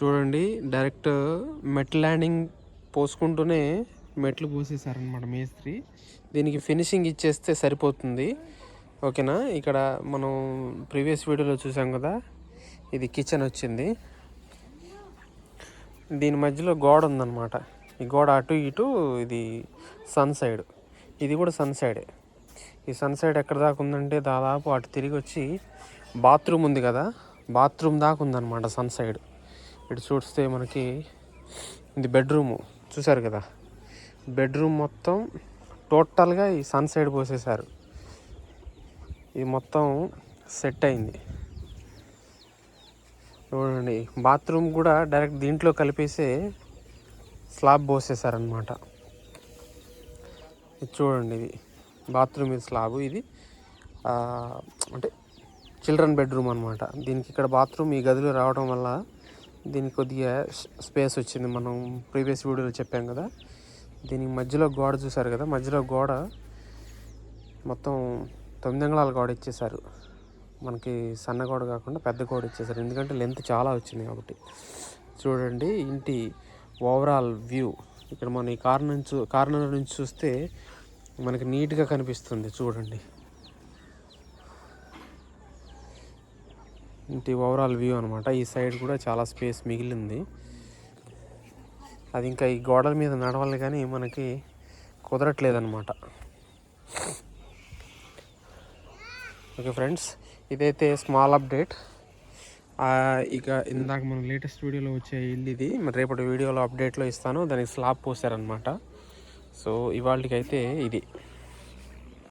చూడండి డైరెక్ట్ మెట్ ల్యాండింగ్ పోసుకుంటూనే మెట్లు పోసేసారనమాట మేస్త్రి. దీనికి ఫినిషింగ్ ఇచ్చేస్తే సరిపోతుంది. ఓకేనా? ఇక్కడ మనం ప్రీవియస్ వీడియోలో చూసాం కదా ఇది కిచెన్ వచ్చింది. దీని మధ్యలో గోడ ఉందన్నమాట. ఈ గోడ అటు ఇటు ఇది సన్ సైడ్ ఇది కూడా సన్ సైడే ఈ సన్ సైడ్ ఎక్కడ దాకా ఉందంటే దాదాపు అటు తిరిగి వచ్చి బాత్రూమ్ ఉంది కదా బాత్రూమ్ దాకా ఉందన్నమాట సన్ సైడ్ ఇటు చూస్తే మనకి ఇది బెడ్రూము. చూసారు కదా? బెడ్రూమ్ మొత్తం టోటల్గా ఈ సన్ సైడ్ పోసేశారు. ఇది మొత్తం సెట్ అయింది. చూడండి బాత్రూమ్ కూడా డైరెక్ట్ దీంట్లో కలిపేసి స్లాబ్ పోసేసారనమాట ఇది చూడండి ఇది బాత్రూమ్ ఇది స్లాబ్. ఇది అంటే చిల్డ్రన్ బెడ్రూమ్ అనమాట దీనికి ఇక్కడ బాత్రూమ్ ఈ గదిలో రావడం వల్ల దీనికి కొద్దిగా స్పేస్ వచ్చింది. మనం ప్రీవియస్ వీడియోలో చెప్పాం కదా దీనికి మధ్యలో గోడ చూసారు కదా మధ్యలో గోడ మొత్తం తొమ్మిది అంగళాల గోడ ఇచ్చేసారు మనకి సన్న గోడ కాకుండా పెద్ద గోడ ఇచ్చేసారు ఎందుకంటే లెంత్ చాలా వచ్చింది కాబట్టి. చూడండి ఇంటి ఓవరాల్ వ్యూ. ఇక్కడ మనం ఈ కార్నర్ నుంచి కార్నర్ నుంచి చూస్తే మనకి నీట్గా కనిపిస్తుంది. చూడండి. ఇంటి ఓవరాల్ వ్యూ అనమాట ఈ సైడ్ కూడా చాలా స్పేస్ మిగిలింది. అది ఇంకా ఈ గోడల మీద నడవాలి కానీ మనకి కుదరట్లేదన్నమాట. ఓకే ఫ్రెండ్స్ ఇదైతే స్మాల్ అప్డేట్ ఇక ఇందాక మన లేటెస్ట్ వీడియోలో వచ్చే ఇల్లు ఇది. మరి రేపటి వీడియోలో అప్డేట్లో ఇస్తాను. దానికి స్లాబ్ పోసారనమాట సో ఇవాళకైతే ఇది.